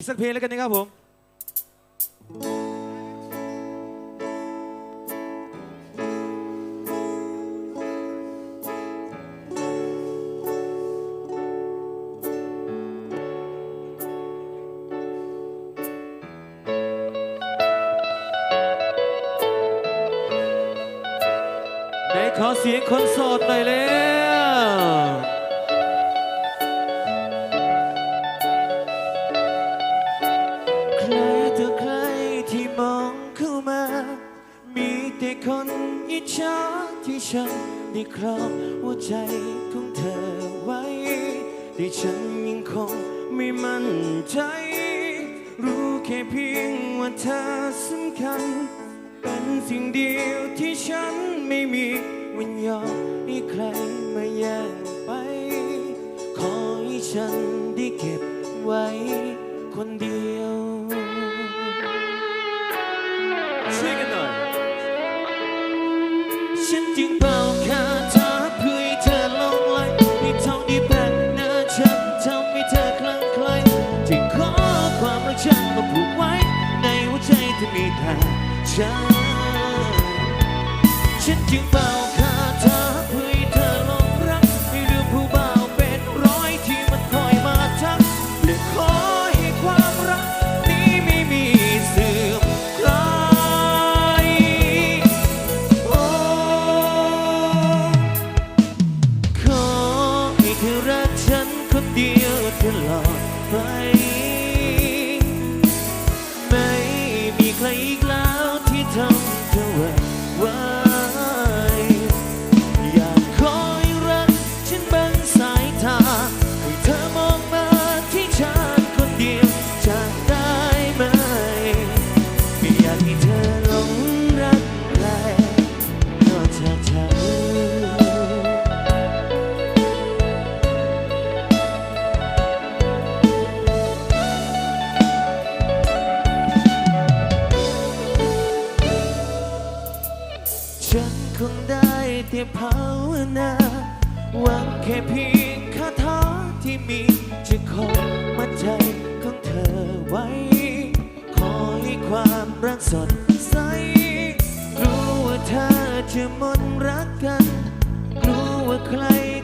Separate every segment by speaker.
Speaker 1: อีกสักเพลงแล้วกันนะครับผม ได้ขอเสียงคนโสดหน่อยแล้ว คนอิจฉาที่ฉันได้ครองหัวใจของเธอไว้แต่ฉันยังคงไม่มั่นใจ รู้แค่เพียงว่าเธอสำคัญ เป็นสิ่งเดียวที่ฉันไม่มีวันยอมให้ใครมาแย่งไป ขอให้ฉันได้เก็บไว้คนเดียว จึงเป่าคาถาเพื่อให้เธอลงไหลให้เท่าที่แปลกหน้าฉันทำให้เธอคลั่งไคล้จึงขอความรักฉันมาผูกไว้ ในหัวใจที่มีแต่ฉันฉันจึงเป่า เธอรักฉันคนเดียวตลอดไป ภาวนาหวังแค่เพียงคาถาที่มีจะคอยมัดใจของเธอไว้ ขอให้ความรักสดใส รู้ว่าเธอจะมดรักกัน รู้ว่าใคร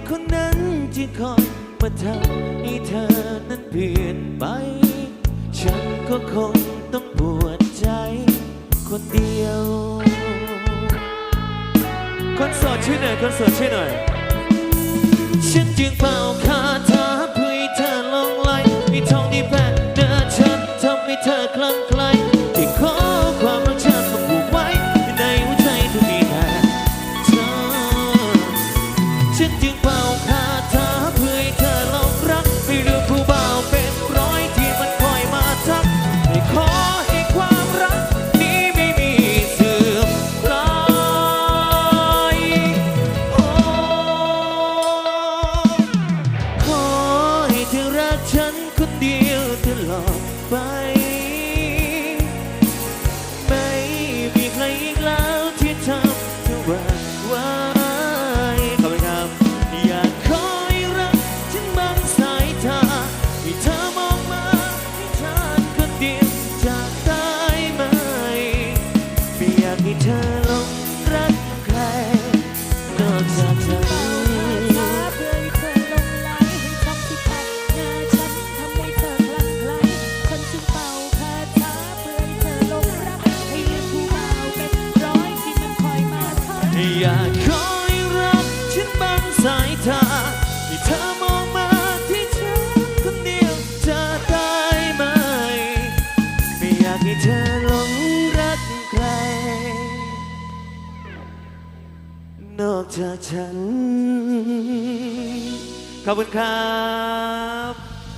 Speaker 1: คนนั้นจะคอยมาทำให้เธอนั้นเปลี่ยนไป ฉันก็คงต้องปวดใจ คนดี โสดช่วยหน่อยคนโสดช่วยหน่อย ฉันจึงเป่าคา อยากคอยรักฉันบังสายตาให้เธอมองมาที่ฉันคนเดียวจะได้ไหม ไม่อยากให้เธอหลงรักใคร นอกจากฉัน ขอบคุณครับ